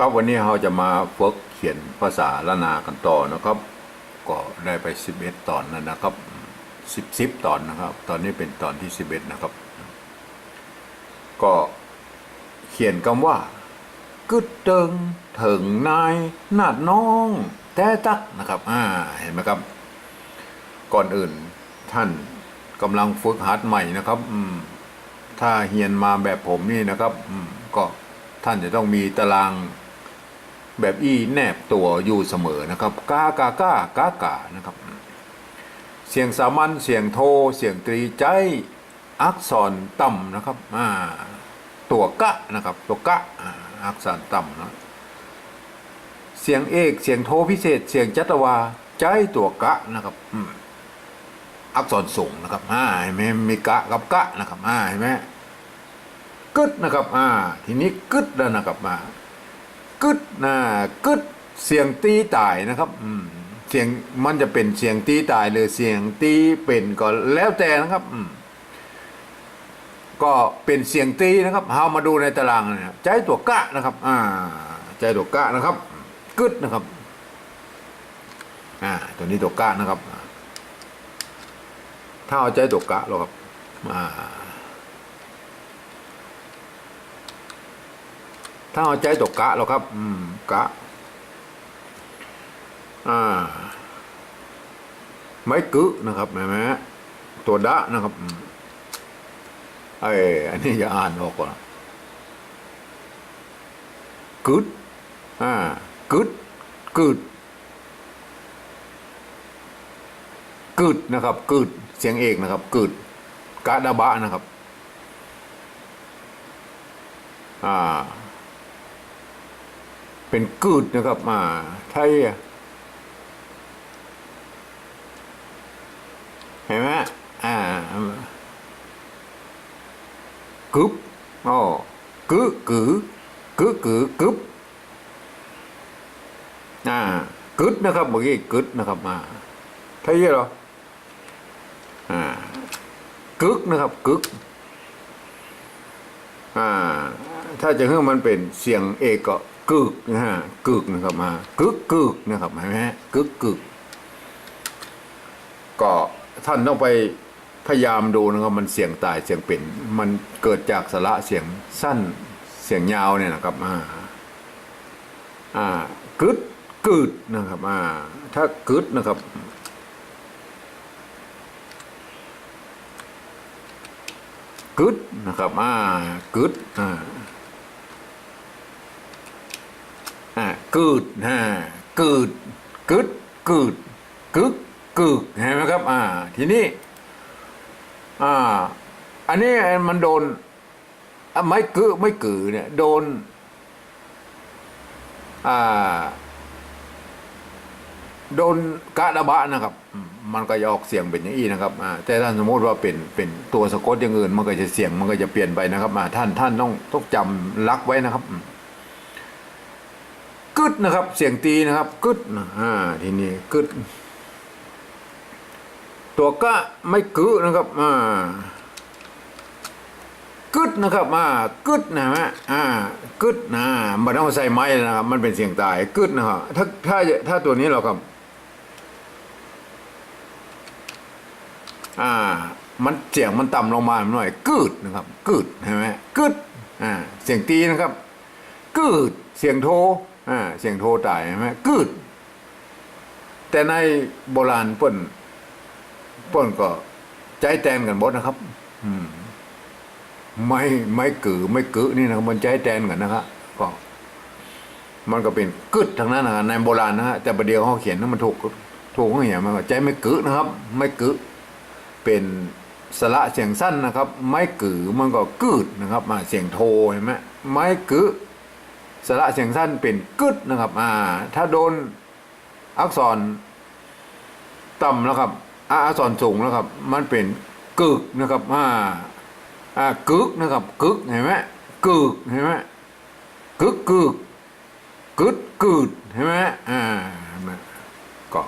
ครับวันนี้เราจะมาฝึกเขียนภาษาละนากันต่อนะครับ ก็ได้ไป 11 ตอนแล้วนะครับ10 10ตอนนะครับ ตอนนี้เป็นตอนที่ 11 นะครับ ก็เขียนคำว่ากึดเติงถึงนายนาดน้องแต่ตักนะครับอ่าเห็นไหมครับ ก่อนอื่นท่านกำลังฝึกหัดใหม่นะครับถ้าเฮียนมาแบบผมนี่นะครับก็ท่านจะต้องมีตาราง แบบอีแนบตัวอยู่เสมอนะครับกากากากากานะครับ เสียงสามัญเสียงโท เสียงตรีใจอักษรต่ำนะครับอ่าตัวกะนะครับตัวกะอักษรต่ำนะเสียงเอกเสียงโทพิเศษ เสียงจัตวาใจตัวกะนะครับอักษรสูงนะครับอ่าเห็นไหมมีกะกับกะนะครับอ่าเห็นไหมกึดนะครับอ่าทีนี้กึดแล้วนะครับมา กึดนะกึดเสียงตีตายนะครับอืมเสียงมันจะเป็นเสียงตีตายหรือเสียงตีเป็นก็แล้วแต่นะครับอืมก็เป็นเสียงตีนะครับเฮามาดูในตารางนะใจตัวกะนะครับ อ่า ใจตัวกะนะครับกึดนะครับ อ่า ตัวนี้ตัวกะนะครับ ถ้าเอาใจตัวกะหรอครับ อ่า ถ้าเอาใจตัวกะหรอครับ อืมกะ อ่า ไม้กึนะครับเห็นไหมตัวดะนะครับไอ้อันนี้จะอ่านออกก่อนกึดอ่ากึดกึดกึดนะครับกึดเสียงเอกนะครับกึดกะดาบะนะครับ อ่า เป็นกึดนะครับอ่าไทยเห็นไหมอ่ากึบอ๋อกึกือกึกือกึบอ่ากึดนะครับเมื่อกี้กึดนะครับมาใช่เหรออ่ากึกนะครับกึกอ่าถ้าจะให้มันเป็นเสียงเอกก็ กึกนะฮะกึกนะครับมากึกกึกนะครับเห็นไหมฮะกึกกึกก็ท่านต้องไปพยายามดูนะครับมันเสียงตายเสียงเป็นมันเกิดจากสระเสียงสั้นเสียงยาวเนี่ยนะครับอ่าอ่ากึดกึดนะครับอ่าถ้ากึดนะครับกึดนะครับอ่ากึดอ่า อ่ากึดฮะกึดกึดกึดกึกกึกเห็นไหมครับ อ่า ทีนี้ อ่า อันนี้มันโดนไม่กือไม่กือเนี่ย โดน อ่า โดนกะดะบะนะครับ มันก็จะออกเสียงเป็นอย่างนี้นะครับอ่าแต่ท่านสมมติว่าเป็นเป็นตัวสะกดอย่างอื่น มันก็จะเสียงมันก็จะเปลี่ยนไปนะครับอ่าท่านท่านต้องต้องจำลักไว้นะครับอ ดนะครับ เสียงตีนะครับกึดนะอ่าทีนี้กึดตัวกะไม่กึนะครับอ่ากึดนะครับอ่ากึดนะฮะอ่ากึดนะมันต้องใส่ไม้นะครับ มันเป็นเสียงตายกึดนะครับถ้าถ้าถ้าตัวนี้เราครับอ่า มันเสียงมันต่ำลงมาหน่อยกึดนะครับกึดใช่ไหมกึดอ่าเสียงตีนะครับกึดเสียงโท เสียงโทตายใช่ไหมกึดแต่ในโบราณเปิ้นเปิ้นก็ใจแตนกันหมดนะครับ อืม ไม่ไม่กือไม่กึนี่นะมันใจแตนกันนะครับก็มันก็เป็นกึดทางนั้นนะในโบราณนะฮะแต่ประเดี๋ยวเขาเขียนนั้นมันถูกถูกเขาเขียนมันใจไม่กึนะครับ ไม่กึเป็นสระเสียงสั้นนะครับ ไม่กือมันก็กึดนะครับมาเสียงโทเห็นไหมไม่กึ สระเสียงสั้นเป็นกึดนะครับ อ่า ถ้าโดนอักษรต่ำแล้วครับอาอักษรสูงแล้วครับ มันเป็นกึกนะครับ อ่า อ่ากึกนะครับ กึกเห็นไหมกึกเห็นไหมกึกกึกกึดกึดเห็นไหมอ่ามก็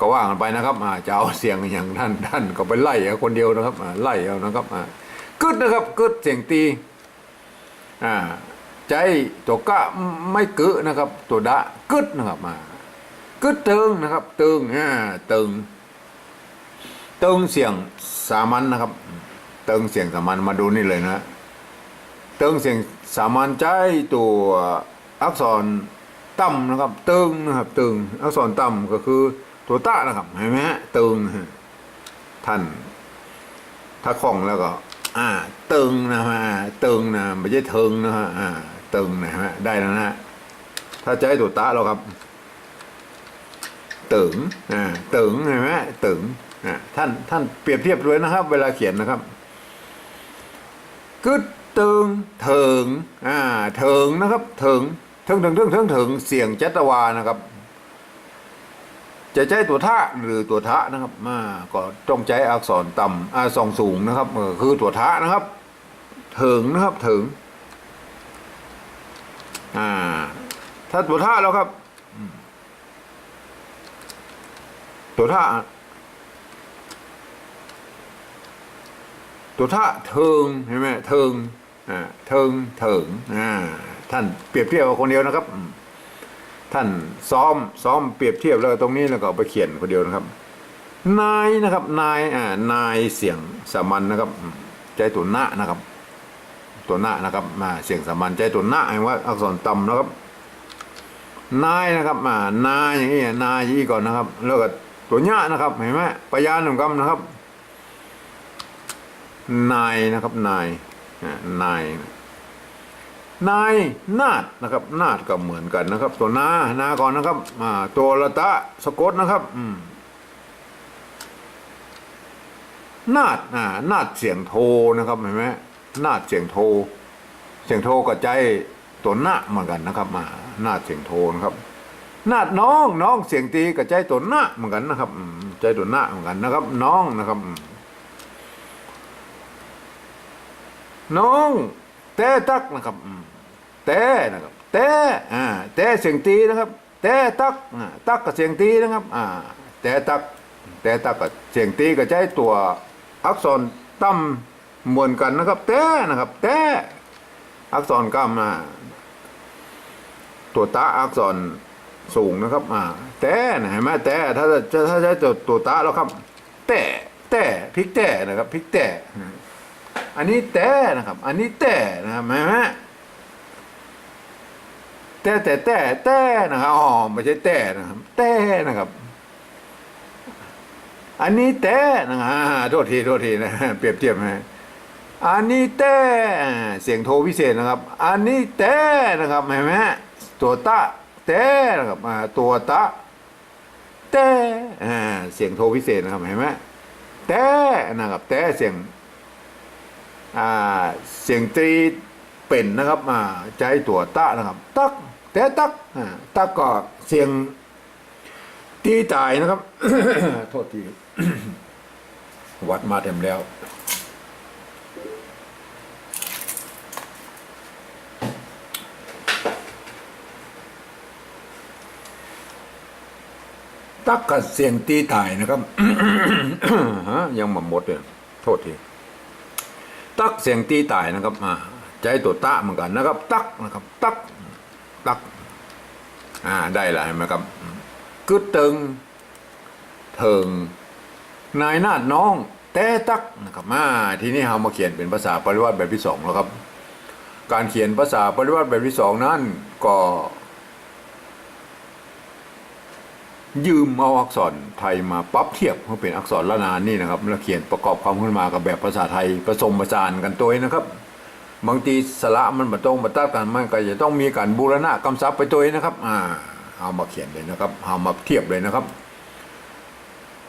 ก็ว่ากันไปนะครับอ่าจะเอาเสียงอย่างท่านท่านก็ไปไล่เอาคนเดียวนะครับอ่าไล่เอานะครับอ่ากึดนะครับกึดเสียงตีอ่า ใจตัวกะไม่กึนะครับ ตัวดะกึดนะครับมากึดตึงนะครับ ตึงอ่าตึงตึงเสียงสามัญนะครับตึงเสียงสามัญมาดูนี่เลยนะเติงเสียงสามัญใจตัวอักษรต่ำนะครับตึงนะครับตึงอักษรต่ำก็คือตัวตะนะครับเห็นไหมฮะตึงท่านถ้าคล่องแล้วก็ อ่า ตึงนะฮะตึงนะไม่ใช่เทิงนะฮะอ่า ตึงนะฮะ ได้แล้วนะฮะ ถ้าใจตัวตะเราครับตึงอ่าตึงเห็นไหมตึงอ่าท่านท่านเปรียบเทียบด้วยนะครับ เวลาเขียนนะครับกึดตึงเถิงอ่าเถิงนะครับเถิงเถิงเถิงเถิงเถิงเถิงเสียงจัตวานะครับ จะใช้ตัวท่าหรือตัวทะนะครับมาก็ต้องใช้อักษรต่ำอ่าสองสูงนะครับคือตัวทะนะครับ เถิงนะครับเถิง อ่า ถ้าตัวท่าแล้วครับ ตัวท่า ตัวท่าเทิงเห็นไหมเทิงอ่าเทิงเถิงอ่าท่านเปรียบเทียบคนเดียวนะครับ ท่านซ้อมซ้อมเปรียบเทียบแล้วตรงนี้แล้วก็ไปเขียนคนเดียวนะครับ นายนะครับ นายอ่านายเสียงสามัญนะครับ ใจตัวหน้านะครับ ตัวหน้านะครับมาเสียงสามัญใจตัวหน้าแห่งว่าอักษรต่ำนะครับนายนะครับมานายอย่างนี้นายอย่างนี้ก่อนนะครับ แล้วก็ตัวหน้านะครับเห็นไหมปยานหนึ่งคำนะครับนายนะครับนายนายนายนาดนะครับ นาดก็เหมือนกันนะครับ ตัวนานาก่อนนะครับอ่าตัวละตะสะกดนะครับอืมนาดนาดเสียงโทนะครับเห็นไหม นาดเสียงโท เสียงโทก็ใจตัวหน้าเหมือนกันนะครับ มานาดเสียงโทนะครับนาดน้องน้องเสียงตีกับใจตัวหน้าเหมือนกันนะครับใจตัวหน้าเหมือนกันนะครับ น้องนะครับ น้องแต่ตักนะครับแต่นะครับแต่อ่าแต่เสียงตีนะครับแต่ตักอ่าตักกับเสียงตีนะครับ อ่า แต่ตักแต่ตักกับเสียงตีก็ใช้ตัวอักษรต่ำเห มือนกันนะครับ แต่นะครับ แต่อักษรกำอ่าตัวตาอักษรสูงนะครับ อ่า แต่นะเห็นไหมแต่ถ้าจะถ้าใช้ตัวตัวตาแล้วครับ แต่แต่พลิกแต่นะครับพลิกแต่อันนี้แต่นะครับ อันนี้แต่นะครับเห็นไหมแต่แต่แต่แต่นะครับอ๋อไม่ใช่แต่นะครับ แต่นะครับ อันนี้แต่นะครับโทษทีโทษทีนะเปรียบเทียบนะ อันนี้แต่เสียงโทพิเศษนะครับ อันนี้แต่นะครับเห็นไหมตัวตะแต่นะครับตัวตะแต่เสียงโทพิเศษนะครับเห็นไหมแต่นะครับแต่เสียงเสียงตรีเป็นนะครับใจตัวตะนะครับ ตักแต่ตักตักก็เสียงตีตายนะครับ โทษทีวัดมาเต็มแล้ว ตักกับเสียงตีตายนะครับฮะยังมาหมดเลยโทษทีตักเสียงตีตายนะครับใจตัวตะเหมือนกันนะครับ ตักนะครับ ตักตัก อ่าได้ล้วเห็นไหมครับกึดตึงเถิงนายนาดน้องแต่ตักนะครับอ่าทีนี้เรามาเขียนเป็นภาษาปริวัติแบบที่สองแล้วครับ การเขียนภาษาปริวัติแบบที่สองนั้นก็ ยืมเอาอักษรไทยมาปรับเทียบเพื่อเป็นอักษรละนานนี่นะครับแล้วเขียนประกอบความขึ้นมากับแบบภาษาไทยผสมผสานกันตัวเองนะครับ บางทีสระมันมาตรงมาตัดกันมันก็จะต้องมีการบูรณะกำซับไปตัวเองนะครับอ่าเอามาเขียนเลยนะครับเอามาเทียบเลยนะครับ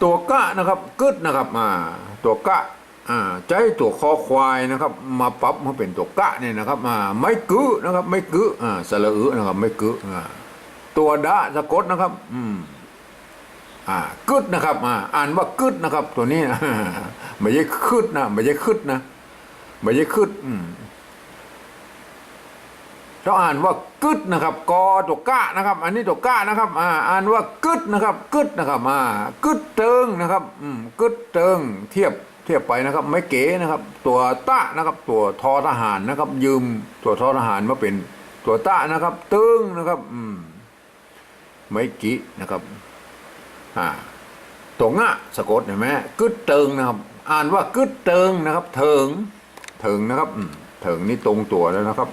ตัวกะนะครับกึดนะครับอ่าตัวกะอ่าใจตัวคอควายนะครับ มาปรับมาเป็นตัวกะเนี่ยนะครับอ่าไม่กึนะครับไม่กึอ่าสระอึนะครับไม่กึอ่าตัวดะสะกดนะครับ อืม อ่ากึดนะครับอ่าอ่านว่ากึดนะครับ ตัวนี้ไม่ใช่คืดนะไม่ใช่คืดนะไม่ใช่คืดอืมเราอ่านว่ากึดนะครับกอตัวกะนะครับ อันนี้ตัวกะนะครับอ่าอ่านว่ากึดนะครับกึดนะครับอ่ากึดเติงนะครับอืมกึดเติงเทียบเทียบไปนะครับ ไม่เก๋นะครับ ตัวตะนะครับ ตัวทอทหารนะครับ ยืมตัวทอทหารมาเป็นตัวตะนะครับ เตึงนะครับ อืมไม่กินะครับ อ่าตัวงะสะกดเห็นไหมกึดเติงนะครับ อ่านว่ากึดเติงนะครับ เถิง เถิงนะครับเถิงนี่ตรงตัวแล้วนะครับ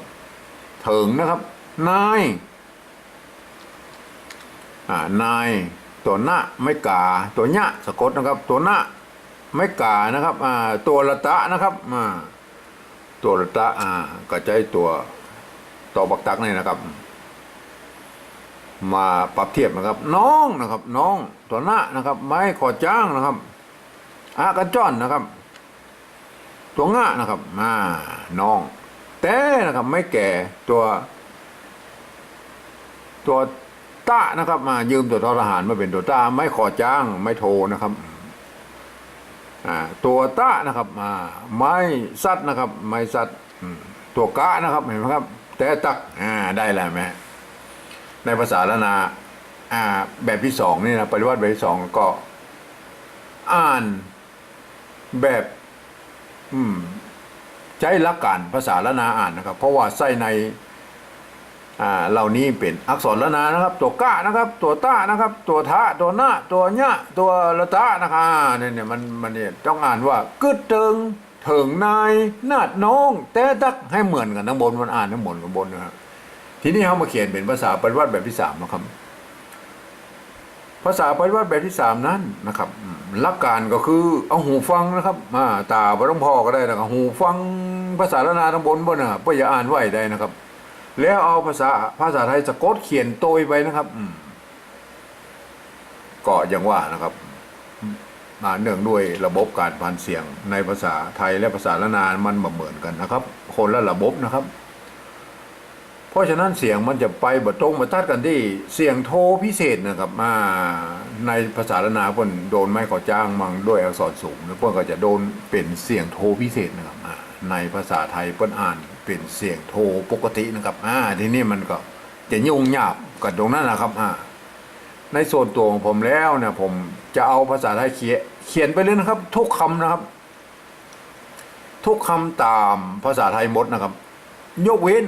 เถิงนะครับ นายอ่านายตัวหน้าไม่กา ตัวหน้าสะกดนะครับ ตัวหน้าไม่กานะครับอ่าตัวละตะนะครับอ่าตัวละตะอ่าก็ใจตัวต่อบักตักนี่นะครับ มาปรับเทียบนะครับ น้องนะครับ น้องตัวหน้านะครับ ไม้ขอจ้างนะครับอากันจ้อนนะครับ ตัวง่านะครับมาน้อง แต่นะครับไม่แก่ตัว ตัวตะนะครับ มายืมตัวทอทหารมาเป็นตัวตาไม่ขอจ้าง ไม่โทนะครับตัวตะนะครับมาไม่ซัดนะครับ ไม่ซัดอืมตัวกะนะครับเห็นไหมครับ แต่ตักอ่าได้แล้วไหม ในภาษาละนาอ่า แบบที่สองนี่นะปริวัติแบบที่สองก็ อ่านแบบ อืม ใช้หลักการภาษาละนาอ่านนะครับ เพราะว่าใส่ในอ่าเหล่านี้เป็นอักษรละนานะครับ ตัวกะนะครับ ตัวต้านะครับ ตัวทะตัวหน้า ตัวญะตัวละตะนะครับเนี่ยเนี่ยมันมันเนี่ยต้องอ่านว่ากึดเติงเถิงนายนาดน้อง แต่ตักให้เหมือนกันทั้งบนมันอ่านทั้งบนกับบนนะครับ ทีนี้เขามาเขียนเป็นภาษาปริวัติแบบที่สามนะครับ ภาษาปริวัติแบบที่สามนั้นนะครับหลักการก็คือเอาหูฟังนะครับอ่าตาบ่ต้องพอก็ได้นะครับหูฟังภาษาละนาทั้งบนบนนะครับเพื่อย่าอ่านไหวได้นะครับ แล้วเอาภาษาภาษาไทยสะกดเขียนโตยไปนะครับอืมก็อย่างว่านะครับมาเนื่องด้วยระบบการผ่านเสียงในภาษาไทยและภาษาละนานมันเหมือนกันนะครับ คนละระบบนะครับ ราะฉะนั้นเสียงมันจะไปบตรงมาตัดกันที่เสียงโทพิเศษนะครับมาในภาษาละนาเพิ่นโดนไม้ก่อจ้างมังด้วยอักษรสูงแล้วเพิ่นก็จะโดนเป็นเสียงโทพิเศษนะครับในภาษาไทยเพิ่นอ่านเป็นเสียงโทปกตินะครับอ่าทีนี้มันก็จะยุ่งยากกับตรงนั้นนะครับอ่าในส่วนตัวของผมแล้วเนี่ยผมจะเอาภาษาไทยเขียนเขียนไปเลยนะครับ ทุกคำนะครับ ทุกคำตามภาษาไทยหมดนะครับ ยกเว้น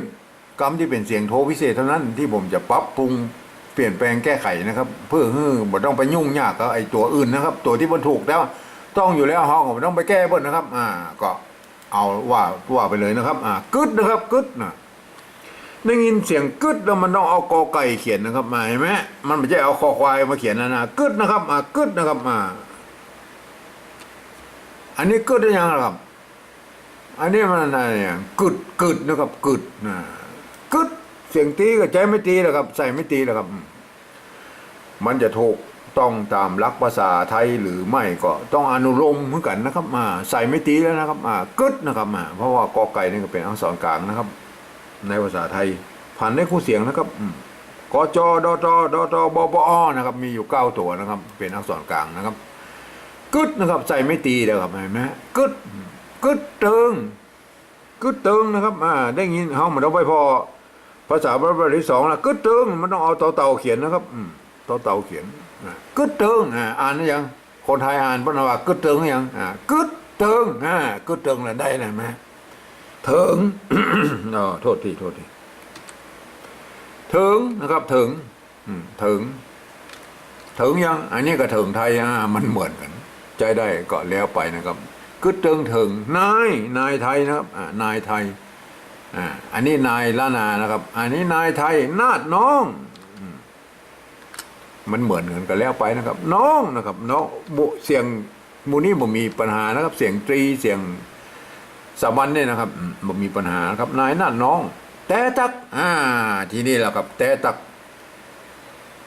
คำที่เป็นเสียงโทพิเศษเท่านั้นที่ผมจะปรับปรุงเปลี่ยนแปลงแก้ไขนะครับ เพื่อให้บ่ต้องไปยุ่งยากกับไอ้ตัวอื่นนะครับ ตัวที่มันถูกแล้วต้องอยู่แล้วห้องบ่ต้องไปแก้เพิ่นนะครับ อ่า ก็เอาว่าว่าไปเลยนะครับ อ่ากึดนะครับกึดนะได้ยินเสียงกึดแล้วมันต้องเอากอไก่เขียนนะครับมาเห็นไหมมันไม่ใช่เอาคอควายมาเขียนนะนะกึดนะครับ อ่ากึดนะครับอ่าอันนี้กึดได้ยังครับ อันนี้มันอะไรเนี่ยกึดกึดนะครับกึดนะ กึดเสียงตีกับใจไม่ตีหรอกครับ ใส่ไม่ตีหรอกครับ มันจะถูกต้องตามลักภาษาไทยหรือไม่ก็ต้องอนุโลมเหมือนกันนะครับมาใส่ไม่ตีแล้วนะครับอ่ากึดนะครับมาเพราะว่ากอไก่นี่ก็เป็นอักษรกลางนะครับ ในภาษาไทยผ่านในคู่เสียงนะครับอืมกจดจดจบปอนะครับ มีอยู่เก้าตัวนะครับ เป็นอักษรกลางนะครับกึดนะครับ ใส่ไม่ตีเลยครับเห็นไหมกึดกึดเติงกึดเติงนะครับอ่าได้ยินเฮามันต้องไปพอ ภาษาบาลีที่สองละกึดเติงมันต้องเอาเต่าเต่าเขียนนะครับเต่าเต่าเขียนกึดเติงอ่าอ่านยังคนไทยอ่านปนวากึดเติงหรือยังกึดเติงอ่ากึดเติงละได้เลยไหมเถิงอ๋อโทษทีโทษทีเถิงนะครับเถิงอืมเถิงถึงยัง อันนี้ก็ถึงไทยอะมันเหมือนกันใจได้ก็แล้วไปนะครับกึดเติงถึงนายนายไทยนะครับนายไทย อันนี้นายละนานะครับ อันนี้นายไทยนาดน้องอืมมันเหมือนกันก็แล้วไปนะครับ น้องนะครับน้องบุเสียงมูนี่บ่มีปัญหานะครับ เสียงตรีเสียงสามัญเนี่ยนะครับอืมบ่มีปัญหาครับ นายนาดน้อง แต่ตัก อ่า ทีนี้แหละครับ แต่ตัก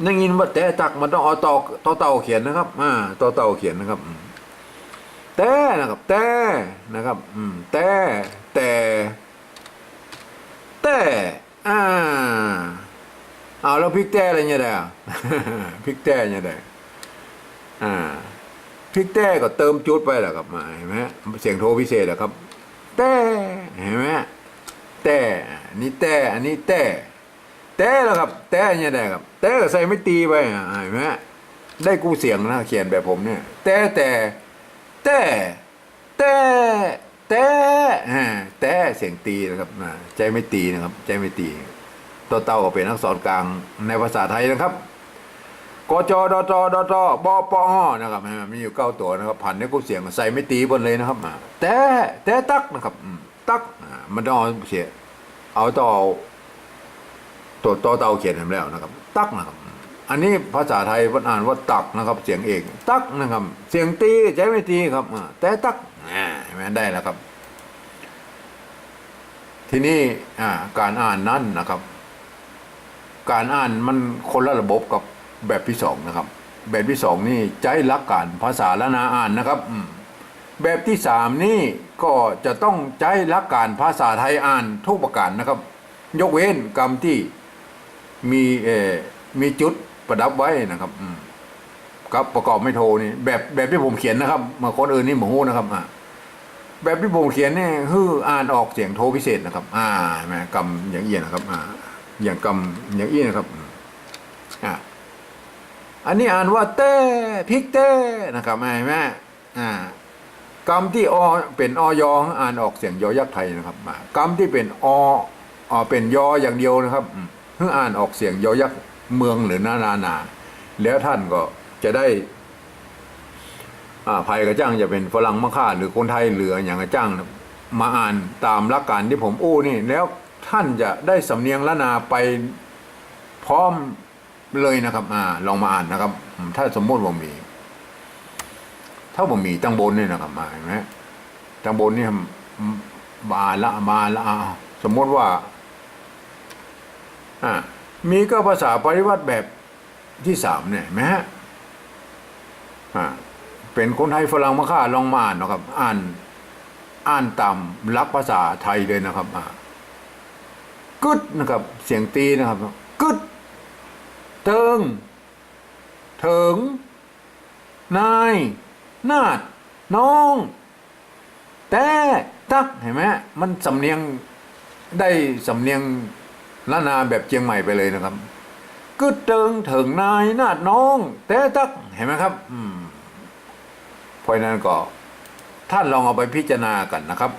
ได้ยินว่าแต่ตักมันต้องเอาต่อต่อเต่าเขียนนะครับ อ่าต่อเต่าเขียนนะครับแต่นะครับ แต่นะครับ อืมแต่แต่ แต่อ่าเอาแล้วพริกแต่อะไรเนี่ยได้พริกแต่เนี่ยได้อ่าพริกแต่ก็เติมจุดไปแหละครับมาเห็นไหมเสียงโทรพิเศษแหละครับ แต่เห็นไหมแต่อันนี้แต่อันนี้แต่แต่แล้วครับ แต่เนี่ยได้ครับ แต่ก็ใส่ไม่ตีไปอะเห็นไหมได้กูเสียงนะเขียนแบบผมเนี่ย แต่แต่แต่แต่ แต่แต่เสียงตีนะครับใจไม่ตีนะครับ ใจไม่ตีตัวเต่าก็เป็นอักษรกลางในภาษาไทยนะครับกจดจดจบปอนะครับมีอยู่เก้าตัวนะครับผ่านในกรุ๊ปเสียงใส่ไม่ตีบนเลยนะครับแต่แต่ตักนะครับตักมันต้องเอาเสียเอาต่อตัวต่อเต่าเขียนทำแล้วนะครับ ตักนะครับ อันนี้ภาษาไทยวันอ่านว่าตักนะครับ เสียงเอก ตักนะครับ เสียงตีใช้ไม่ตีครับแต่ตัก ห็นไหมได้แล้วครับ ทีนี้อ่การอ่านนั้นนะครับ การอ่านมันคนละระบบกับแบบที่สองนะครับ แบบที่สองนี่ใช้หลักการภาษาละนาอ่านนะครับแบบที่สามนี่ก็จะต้องใช้หลักการภาษาไทยอ่านทุกประการนะครับ ยกเว้นกรรมที่มีเอมีจุดประดับไว้นะครับครับประกอบไม่โทนี่แบบแบบที่ผมเขียนนะครับมาคนอื่นนี่หมูนะครับอ่า แบบที่ผมเขียนเนี่ยคืออ่านออกเสียงโทพิเศษนะครับ อ่าเห็นไหมกำอย่างเอี้ยนะครับ อ่า อย่างกำอย่างเอี้ยนะครับ อ่าอันนี้อ่านว่าเต้พิกเต้นะครับเห็นไหมอ่ากำที่อเป็นอยออ่านออกเสียงยอยักษ์ไทยนะครับอ่ากำที่เป็นออเป็นยออย่างเดียวนะครับอืมคืออ่านออกเสียงยอยักษ์เมืองหรือนานานา แล้วท่านก็จะได้ อ่าภัยกระจ้างจะเป็นฝรั่งมะค่าหรือคนไทยเหลืออย่างกระจ้างมาอ่านตามหลักการที่ผมอู้นี่ แล้วท่านจะได้สำเนียงละนาไปพร้อมเลยนะครับอ่าลองมาอ่านนะครับ ถ้าสมมติว่ามี ถ้าผมมีตังบนนี่นะครับมาเห็นไหมตังบนนี่มาละมาละสมมติว่าอ่ามีก็ภาษาปริวัติแบบที่สามเนี่ยไหมฮะอ่า เป็นคนไทยฝรั่งมาค่าลองมาอ่านนะครับ อ่านอ่านตามหลักภาษาไทยเลยนะครับอ่ากึดนะครับ เสียงตีนะครับกึดเติงเถิง นาย นาด น้อง แต่ตักเห็นไหมมันสำเนียงได้สำเนียงละนาแบบเชียงใหม่ไปเลยนะครับกึดเติงเถิงนาย นาดน้อง แต่ตักเห็นไหมครับ อืม เพราะนั้นก็ท่านลองเอาไปพิจารณากันนะครับ